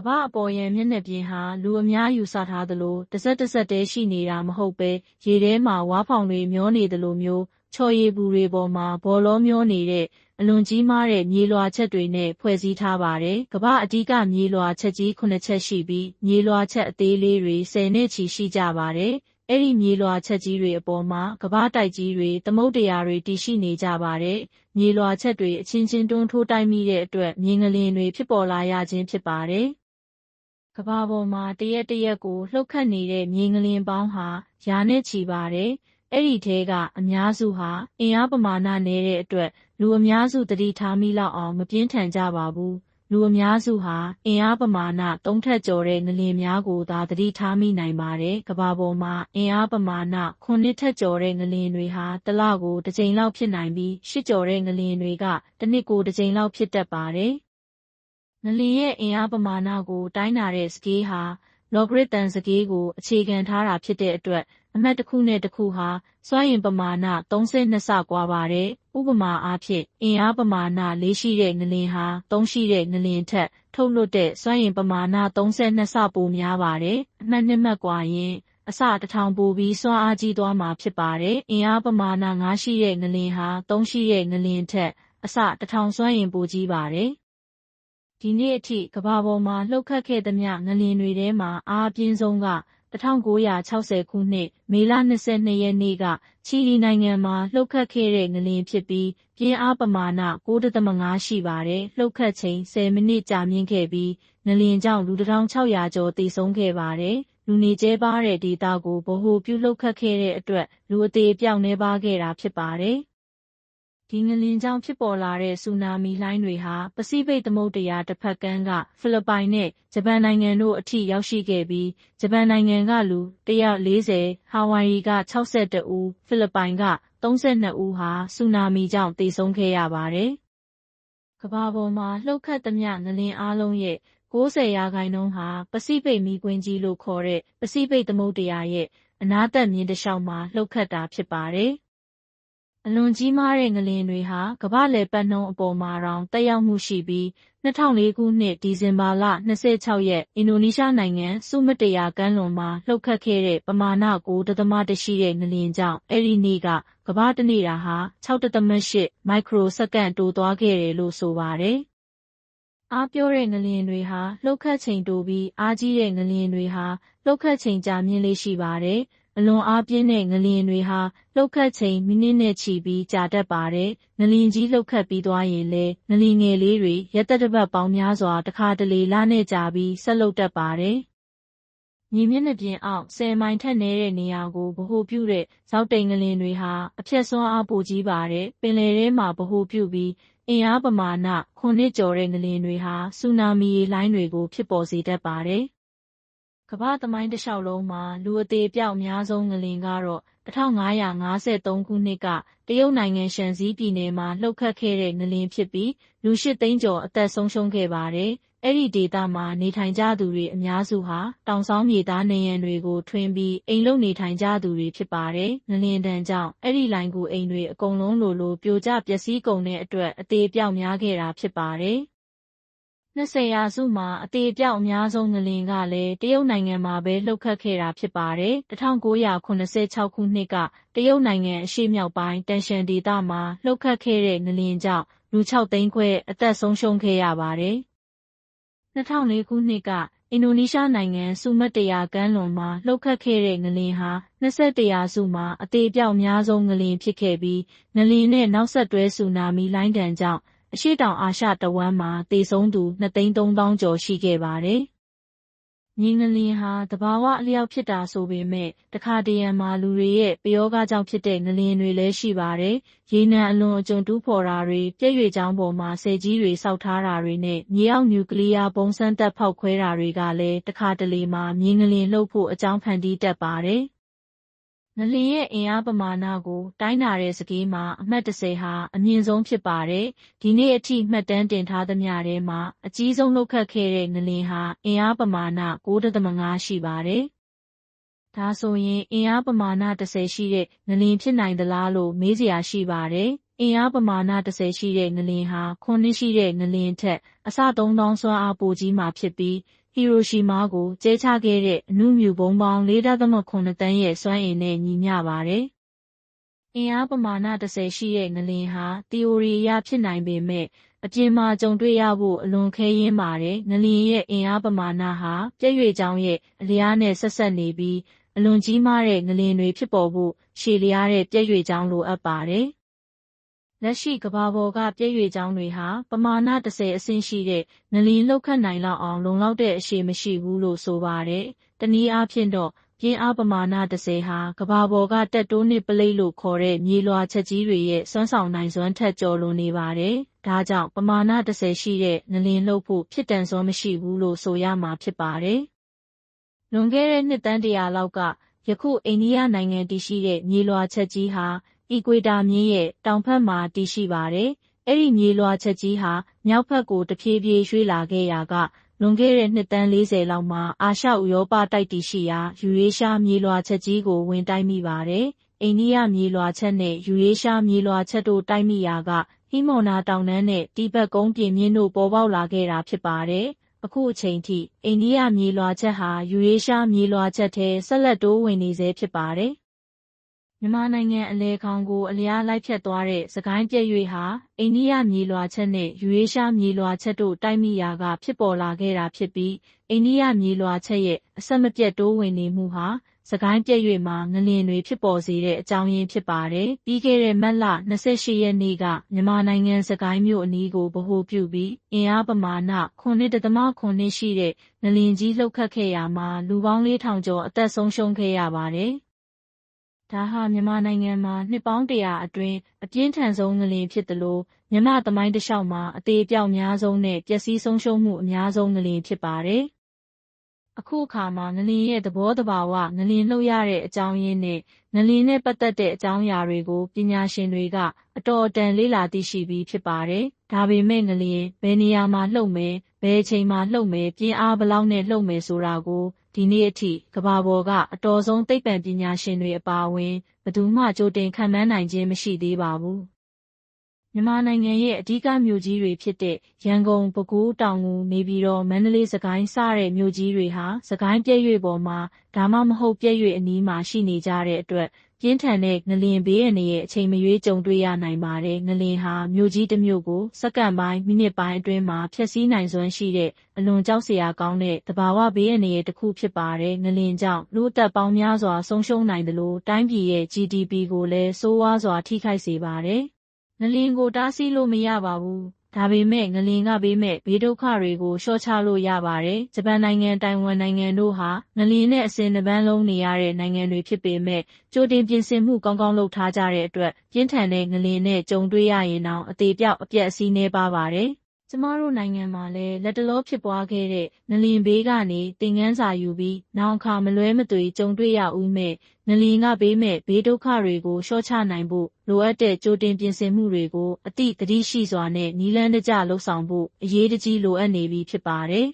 ကမ္ဘာအပေါ်ယံမျက်နှာပြင်ဟာလူအများယူဆထားသလိုတစ်စက်တစ်စက်တည်းရှိနေတာမဟုတ်ပဲရေထဲမှာဝါးဖောင်တွေမျောနေသလိုမျိုးချော်ရည်ပူတွေပေါ်မှာဘောလုံးမျောနေတဲ့အလွန်ကြီးမားတဲ့မြေလွှာချက်တွေနဲ့ဖွဲ့စည်းထားပါတယ်။ကမ္ဘာအဓိကမြေလွှာချက်ကြီး9ချက်ရှိပြီးမြေလွှာချက်အသေးလေးတွေ10နဲ့ချီရှိကြပါတယ်။အဲ့ဒီမြေလွှာချက်ကြီးတွေအပေါ်မှာကမ္ဘာတိုက်ကြီးတွေသမုတ်တရားတွေတည်ရှိနေကြပါတယ်။မြေလွှာချက်တွေအချင်းချင်းတွန်းထိုးတိုက်မိတဲ့အတွက်မြေငလင်တွေဖြစ်ပေါ်လာရခြင်းဖြစ်ပါတယ်။ ကမ္ဘာပေါ်မှာတရက်တရက်ကိုလှုပ်ခတ်နေတဲ့မြေငလင်ပေါင်းဟာရာနဲ့ချီပါတယ်။အဲ့ဒီထဲကအများစုဟာအင်အားပမာဏနည်းတဲ့အတွက်လူအများစုသတိထားမိလောက်အောင်မပြင်းထန်ကြပါဘူး။လူအများစုဟာအင်အားပမာဏသုံးထက်ကျော်တဲ့ငလျင်များကိုသာသတိထားမိနိုင်ပါတယ်။ကမ္ဘာပေါ်မှာအင်အားပမာဏခုနှစ်ထက်ကျော်တဲ့ငလျင်တွေဟာတစ်လကိုတစ်ကြိမ်လောက်ဖြစ်နိုင်ပြီးရှစ်ကျော်တဲ့ငလျင်တွေကတစ်နှစ်ကိုတစ်ကြိမ်လောက်ဖြစ်တတ်ပါတယ်။ ငလျင်ရဲ့အင်အားပမာဏကို တိုင်းတာတဲ့စကေးဟာလောဂရစ်တန်စကေးကို အခြေခံထားတာဖြစ်တဲ့အတွက် အမှတ်တစ်ခုနဲ့တစ်ခုဟာ စွမ်းအင်ပမာဏ 32 ဆကွာပါတယ်။ဥပမာအားဖြင့် အင်အားပမာဏ၄ရှိတဲ့ငလျင်ဟာ၃ရှိတဲ့ငလျင်ထက် ထုတ်လွှတ်တဲ့စွမ်းအင်ပမာဏ32ဆပိုများပါတယ်။အမှတ်နှစ်မှတ်ကွာရင်အစတစ်ထောင်ပိုပြီးစွမ်းအားကြီးသွားမှာဖြစ်ပါတယ်။အင်အားပမာဏ၅ရှိတဲ့ငလျင်ဟာ၃ရှိတဲ့ငလျင်ထက်အစတစ်ထောင်စွမ်းအင်ပိုကြီးပါတယ်။ ဒီနေ့အထိကမ္ဘာပေါ်မှာလှုပ်ခတ်ခဲ့သမျှငလျင်တွေထဲမှာအားအပြင်းဆုံးက1960ခုနှစ်မေလ22ရက်နေ့ကချီလီနိုင်ငံမှာလှုပ်ခတ်ခဲ့တဲ့ငလျင်ဖြစ်ပြီးပြင်းအားပမာဏ9.5ရှိပါတယ်။လှုပ်ခတ်ချိန်10မိနစ်ကြာမြင့်ခဲ့ပြီးငလျင်ကြောင့်လူ1600ကျော်သေဆုံးခဲ့ပါတယ်။လူနေကျဲပါတဲ့ဒေသကိုဗဟိုပြုလှုပ်ခတ်ခဲ့တဲ့အတွက်လူအသေးအပြောက်နှဲပါခဲ့တာဖြစ်ပါတယ် ဒီငလျင်ကြောင့်ဖြစ်ပေါ်လာတဲ့ဆူနာမီလှိုင်းတွေဟာပစိဖိတ်သမုဒ္ဒရာတစ်ဖက်ကမ်းကဖိလစ်ပိုင်နဲ့ဂျပန်နိုင်ငံတို့အထိရောက်ရှိခဲ့ပြီးဂျပန်နိုင်ငံကလူ140ဟာဝိုင်ရီက62ဦးဖိလစ်ပိုင်က32ဦးဟာဆူနာမီကြောင့်သေဆုံးခဲ့ရပါတယ်။ကမ္ဘာပေါ်မှာလှုပ်ခတ်သမျှငလျင်အားလုံးရဲ့90ရာခိုင်နှုန်းဟာပစိဖိတ်မီးကွင်းကြီးလို့ခေါ်တဲ့ပစိဖိတ်သမုဒ္ဒရာရဲ့အနားသက်မြင်းတစ်လျှောက်မှာလှုပ်ခတ်တာဖြစ်ပါတယ်။ အလွန်ကြီးမားတဲ့ငလျင်တွေဟာကမ္ဘာ့လည်ပတ်နှုန်းအပေါ်မှာတောင်သက်ရောက်မှုရှိပြီး၂၀၀၄ခုနှစ်ဒီဇင်ဘာလ၂၆ရက်အင်ဒိုနီးရှားနိုင်ငံဆူမတရာကမ်းလွန်မှာလှုပ်ခတ်ခဲ့တဲ့ပမာဏ၉.၁ရှိတဲ့ငလျင်ကြောင့်အဲဒီနေ့ကကမ္ဘာ့တနေ့တာဟာ၆.၈မိုက်ခရိုစက္ကန့်တိုသွားခဲ့တယ်လို့ဆိုပါတယ်။အားပျော့တဲ့ငလျင်တွေဟာလှုပ်ခတ်ချိန်တိုပြီးအားကြီးတဲ့ငလျင်တွေဟာလှုပ်ခတ်ချိန်ကြာမြင့်လေ့ရှိပါတယ် အလွန်အားပြင်းတဲ့ငလျင်တွေဟာလှုပ်ခတ်ချိန်မိနစ်နဲ့ချီပြီးကြာတတ်ပါတယ်။ငလျင်ကြီးလှုပ်ခတ်ပြီးသွားရင်လည်းငလျင်ငယ်လေးတွေရက်သတ္တပတ်ပေါင်းများစွာတခါတလေလနဲ့ကြာပြီးဆက်လုပ်တတ်ပါတယ်။မြေမျက်နှာပြင်အောက်၁၀မိုင်ထက်နည်းတဲ့နေရာကိုဗဟိုပြုတဲ့ဇောက်တိမ်ငလျင်တွေဟာအဖျက်စွမ်းအားပိုကြီးပါတယ်။ပင်လယ်ထဲမှာဗဟိုပြုပြီးအင်အားပမာဏ၇နှစ်ကျော်တဲ့ငလျင်တွေဟာဆူနာမီရေလှိုင်းတွေကိုဖြစ်ပေါ်စေတတ်ပါတယ် ကမ္ဘာ့သမိုင်းတလျှောက်လုံးမှာလူအသေအပျောက်အများဆုံးငလျင်ကတော့၁၅၅၃ခုနှစ်ကတရုတ်နိုင်ငံရှန်ဇီးပြည်နယ်မှာလှုပ်ခတ်ခဲ့တဲ့ငလျင်ဖြစ်ပြီးလူ၈သိန်းကျော်အသက်ဆုံးရှုံးခဲ့ပါတယ်။အဲဒီဒေသမှာနေထိုင်ကြသူတွေအများစုဟာတောင်စောင်းမြေသားနံရံတွေကိုထွင်းပြီးအိမ်လုပ်နေထိုင်ကြသူတွေဖြစ်ပါတယ်။ငလျင်ဒဏ်ကြောင့်အဲဒီလှိုဏ်ဂူအိမ်တွေအကုန်လုံးလိုလိုပြိုကျပျက်စီးကုန်တဲ့အတွက်အသေအပျောက်များခဲ့တာဖြစ်ပါတယ် 20ရာစုမှာအသေအပျောက်အများဆုံးငလျင်ကလည်းတရုတ်နိုင်ငံမှာပဲလှုပ်ခတ်ခဲ့တာဖြစ်ပါတယ်။1976ခုနှစ်ကတရုတ်နိုင်ငံအရှေ့မြောက်ပိုင်းတန်ရှန်ဒေသမှာလှုပ်ခတ်ခဲ့တဲ့ငလျင်ကြောင့်လူ6သိန်းခွဲအသက်ဆုံးရှုံးခဲ့ရပါတယ်။2004ခုနှစ်ကအင်ဒိုနီးရှားနိုင်ငံဆူမတ်တရာကမ်းလွန်မှာလှုပ်ခတ်ခဲ့တဲ့ငလျင်ဟာ21ရာစုမှာအသေးပြောက်များဆုံးငလျင်ဖြစ်ခဲ့ပြီးငလျင်နဲ့နောက်ဆက်တွဲဆူနာမီလိုင်းဒဏ်ကြောင့် အရှေ့တောင်အာရှတဝန်းမှာသေဆုံးသူ၂သိန်း၃သောင်းကျော်ရှိခဲ့ပါတယ်။မြေငလျင်ဟာသဘာဝအလျောက်ဖြစ်တာဆိုပေမယ့်တခါတရံမှာလူတွေရဲ့ပယောဂကြောင့်ဖြစ်တဲ့ငလျင်တွေလည်းရှိပါတယ်။ရေနံအလွန်အကျွံတူးဖော်တာတွေ၊ပြတ်ရွေ့ကြောင်းပေါ်မှာဆည်ကြီးတွေဆောက်ထားတာတွေနဲ့မြေအောက်နျူကလီးယားဗုံးစမ်းသပ်ဖောက်ခွဲတာတွေကလည်းတခါတလေမှာမြေငလျင်လှုပ်ဖို့အကြောင်းဖန်တီးတတ်ပါတယ် ငလျင်ရဲ့အင်အားပမာဏကို တိုင်းတာတဲ့စကေးမှာအမှတ်၁၀ဟာအမြင့်ဆုံးဖြစ်ပါတယ်။ဒီနေ့အထိမှတ်တမ်းတင်ထားသမျှထဲမှာအကြီးဆုံးလှုပ်ခတ်ခဲ့တဲ့ငလျင်ဟာအင်အားပမာဏ9.5ရှိပါတယ်။ဒါဆိုရင်အင်အားပမာဏ၁၀ရှိတဲ့ငလျင်ဖြစ်နိုင်သလားလို့မေးစရာရှိပါတယ်။အင်အားပမာဏ၁၀ရှိတဲ့ငလျင်ဟာ၇နှစ်ရှိတဲ့ငလျင်ထက်အဆ၃သောင်းစွမ်းအားပိုကြီးမှာဖြစ်ပြီး ဟီရိုရှီမားကိုကျဲချခဲ့တဲ့အနုမြူဘုံပေါင်း4.9တန်းရဲ့စွမ်းအင်နဲ့ညီမျှပါတယ်။အင်အားပမာဏ30ရှိတဲ့ငလင်ဟာသီအိုရီအရဖြစ်နိုင်ပေမဲ့အပြင်မှာကြုံတွေ့ရဖို့အလွန်ခဲယဉ်းပါတယ်။ငလင်ရဲ့အင်အားပမာဏဟာပြည့်ရွေကြောင်းရဲ့အလျားနဲ့ဆက်ဆက်နေပြီးအလွန်ကြီးမားတဲ့ငလင်တွေဖြစ်ပေါ်ဖို့ရှည်လျားတဲ့ပြည့်ရွေကြောင်းလိုအပ်ပါတယ်။ လက်ရှိကဘာပေါ်ကပြည့်ရွေကြောင်းတွေဟာပမာဏ30အဆင့်ရှိတဲ့ငလင်လှုပ်ခတ်နိုင်လောက်အောင်လုံလောက်တဲ့အရှိမရှိဘူးလို့ဆိုပါတယ်။တနည်းအားဖြင့်တော့ပြင်းအားပမာဏ30ဟာကဘာပေါ်ကတက်တိုးနစ်ပလိတ်လို့ခေါ်တဲ့မြေလွှာချက်ကြီးတွေရဲ့စွမ်းဆောင်နိုင်စွမ်းထက်ကျော်လွန်နေပါတယ်။ဒါကြောင့်ပမာဏ30ရှိတဲ့ငလင်လှုပ်ဖို့ဖြစ်တန်စွမ်းမရှိဘူးလို့ဆိုရမှာဖြစ်ပါတယ်။လွန်ခဲ့တဲ့နှစ်တန်းတရာလောက်ကယခုအိန္ဒိယနိုင်ငံတည်ရှိတဲ့မြေလွှာချက်ကြီးဟာ အီကွေတာမြင်းရဲ့တောင်ဘက်မှာတည်ရှိပါတယ်။အဲ့ဒီမြေလွှာချက်ကြီးဟာမြောက်ဘက်ကိုတဖြည်းဖြည်းရွှေ့လာခဲ့ရာကလွန်ခဲ့တဲ့နှစ်တန်း40လောက်မှာအာရှဥရောပတိုက်တည်ရှိရာယူရေးရှားမြေလွှာချက်ကြီးကိုဝင်တိုက်မိပါတယ်။အိန္ဒိယမြေလွှာချက်နဲ့ယူရေးရှားမြေလွှာချက်တို့တိုက်မိရာကဟီမော်နာတောင်တန်းနဲ့တိဘက်ကုန်းပြင်မြင့်တို့ပေါ်ပေါက်လာခဲ့တာဖြစ်ပါတယ်။အခုအချိန်ထိအိန္ဒိယမြေလွှာချက်ဟာယူရေးရှားမြေလွှာချက်ထဲဆက်လက်တိုးဝင်နေဆဲဖြစ်ပါတယ်။ မြန်မာနိုင်ငံအလယ်ခေါင်ကိုအလျားလိုက်ဖြတ်သွားတဲ့စကိုင်းပြည့်ရွေဟာအိန္ဒိယမြေလွှာချက်နဲ့ယူရေးရှားမြေလွှာချက်တို့တိုက်မိရာကဖြစ်ပေါ်လာခဲ့တာဖြစ်ပြီးအိန္ဒိယမြေလွှာချက်ရဲ့အဆက်မပြတ်တိုးဝင်နေမှုဟာစကိုင်းပြည့်ရွေမှာငလင်တွေဖြစ်ပေါ်စေတဲ့အကြောင်းရင်းဖြစ်ပါတယ်။ပြီးခဲ့တဲ့မတ်လ28ရက်နေ့ကမြန်မာနိုင်ငံစကိုင်းမြို့အနီးကိုဗဟိုပြုပြီးအင်အားပမာဏ9.9ရှိတဲ့ငလင်ကြီးလှုပ်ခတ်ခဲ့ရာမှာလူပေါင်း4000ကျော်အသက်ဆုံးရှုံးခဲ့ရပါတယ်။ ဒါဟာမြန်မာနိုင်ငံမှာနှစ်ပေါင်းတရာအတွင်းအပြင်းထန်ဆုံးငလျင်ဖြစ်သလိုမြန်မာ့သမိုင်းတလျှောက်မှာအသေအပျောက်များဆုံးနဲ့ပျက်စီးဆုံးရှုံးမှုအများဆုံးငလျင်ဖြစ်ပါတယ်။အခုအခါမှာငလျင်ရဲ့သဘောသဘာဝငလျင်လှုပ်ရတဲ့အကြောင်းရင်းနဲ့ငလျင်နဲ့ပတ်သက်တဲ့အကြောင်းအရာတွေကိုပညာရှင်တွေကအတော်အတန်လေ့လာသိရှိပြီးဖြစ်ပါတယ်။ဒါပေမဲ့ငလျင်ဘယ်နေရာမှာလှုပ်မယ်ဘယ်အချိန်မှာလှုပ်မယ်ပြင်းအားဘယ်လောက်နဲ့လှုပ်မယ်ဆိုတာကို ဒီနေ့အထိကဘာပေါ်ကအတော်ဆုံးသိပ္ပံပညာရှင်တွေအပါအဝင်ဘယ်သူမှကြိုတင်ခန့်မှန်းနိုင်ခြင်းမရှိသေးပါဘူး။မြန်မာနိုင်ငံရဲ့အဓိကမြို့ကြီးတွေဖြစ်တဲ့ရန်ကုန်၊ပဲခူး၊တောင်ငူ၊နေပြည်တော်၊မန္တလေး၊စစ်ကိုင်းစတဲ့မြို့ကြီးတွေဟာစစ်ကိုင်းပြည့်ရွေ့ပေါ်မှာဒါမှမဟုတ်ပြည့်ရွေ့အနီးမှာရှိနေကြတဲ့အတွက် ပြင်းထန်တဲ့ငလျင်ဘေးအန္တရာယ်အချိန်မရွေးကြုံတွေ့ရနိုင်ပါတယ်။ငလျင်ဟာမြို့ကြီးတစ်မြို့ကိုစက္ကန့်ပိုင်း၊မိနစ်ပိုင်းအတွင်းမှာဖျက်ဆီးနိုင်စွမ်းရှိတဲ့အလွန်ကြောက်စရာကောင်းတဲ့သဘာဝဘေးအန္တရာယ်တစ်ခုဖြစ်ပါတယ်။ငလျင်ကြောင့်လူ့အသက်ပေါင်းများစွာဆုံးရှုံးနိုင်သလိုတိုင်းပြည်ရဲ့ GDP ကိုလည်းဆိုးဝါးစွာထိခိုက်စေပါတယ်။ငလျင်ကိုတားဆီးလို့မရပါဘူး ဒါပေမဲ့ငလျင်ကပေးမဲ့ဘေးဒုက္ခတွေကိုလျှော့ချလို့ရပါတယ်။ဂျပန်နိုင်ငံ၊တိုင်ဝမ်နိုင်ငံတို့ဟာငလျင်နဲ့အစဉ်တပန်းလုံးနေရတဲ့နိုင်ငံတွေဖြစ်ပေမဲ့ကြိုတင်ပြင်ဆင်မှုကောင်းကောင်းလုပ်ထားကြတဲ့အတွက်ပြင်းထန်တဲ့ငလျင်နဲ့ကြုံတွေ့ရရင်တောင်အသေအပျောက်အပျက်အစီးနည်းပါးပါတယ်။ ကျမတို့နိုင်ငံမှာလည်းလတ်တလောဖြစ်ပွားခဲ့တဲ့ငလျင်ဘေးကနေသင်ခန်းစာယူပြီးနောင်အခါမလွဲမသွေကြုံတွေ့ရဦးမယ့်ငလျင်ကပေးမယ့်ဘေးဒုက္ခတွေကိုလျှော့ချနိုင်ဖို့လိုအပ်တဲ့ကြိုတင်ပြင်ဆင်မှုတွေကိုအသိသတိရှိစွာနဲ့နည်းလမ်းတကျလုပ်ဆောင်ဖို့အရေးတကြီးလိုအပ်နေပြီဖြစ်ပါတယ်